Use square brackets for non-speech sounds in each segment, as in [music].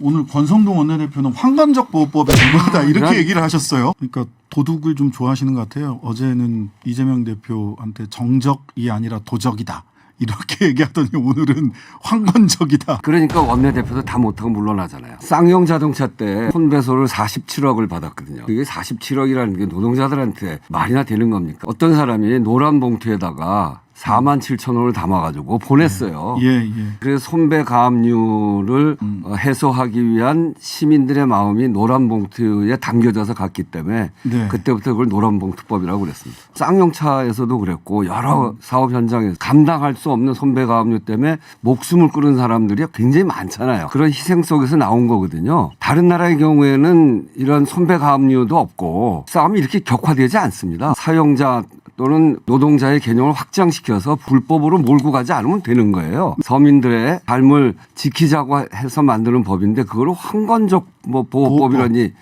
오늘 권성동 원내대표는 황건적 보호법에 불과하다 이렇게 난- 얘기를 하셨어요. 그러니까 도둑을 좀 좋아하시는 것 같아요. 어제는 이재명 대표한테 정적이 아니라 도적이다 이렇게 [laughs] 얘기하더니 오늘은 황건적이다. 그러니까 원내대표도 다 못하고 물러나잖아요. 쌍용 자동차 때 손배소를 47억을 받았거든요. 그게 47억이라는 게 노동자들한테 말이나 되는 겁니까? 어떤 사람이 노란 봉투에다가 4만 7천 원을 담아가지고 보냈어요. 예 예. 그래서 손배 가압류를 음. 어, 해소하기 위한 시민들의 마음이 노란 봉투에 담겨져서 갔기 때문에 네. 그때부터 그걸 노란 봉투법이라고 그랬습니다. 쌍용차에서도 그랬고 여러 사업 현장에서 감당할 수 없는 손배 가압류 때문에 목숨을 끊은 사람들이 굉장히 많잖아요. 그런 희생 속에서 나온 거거든요. 다른 나라의 경우에는 이런 손배 가압류도 없고 싸움이 이렇게 격화되지 않습니다. 사용자 또는 노동자의 개념을 확장시켜서 불법으로 몰고 가지 않으면 되는 거예요. 서민들의 삶을 지키자고 해서 만드는 법인데 그걸 황건적 뭐 보호법이라니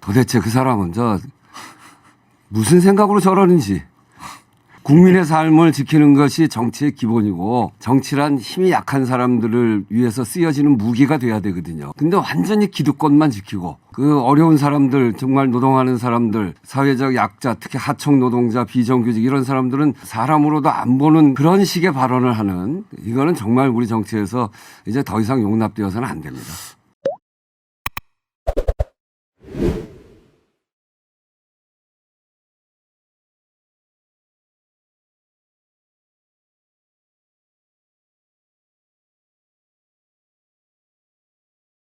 도대체 그 사람은 저 무슨 생각으로 저러는지 국민의 삶을 지키는 것이 정치의 기본이고 정치란 힘이 약한 사람들을 위해서 쓰여지는 무기가 돼야 되거든요. 근데 완전히 기득권만 지키고 그 어려운 사람들 정말 노동하는 사람들 사회적 약자 특히 하청 노동자 비정규직 이런 사람들은 사람으로도 안 보는 그런 식의 발언을 하는 이거는 정말 우리 정치에서 이제 더 이상 용납되어서는 안 됩니다.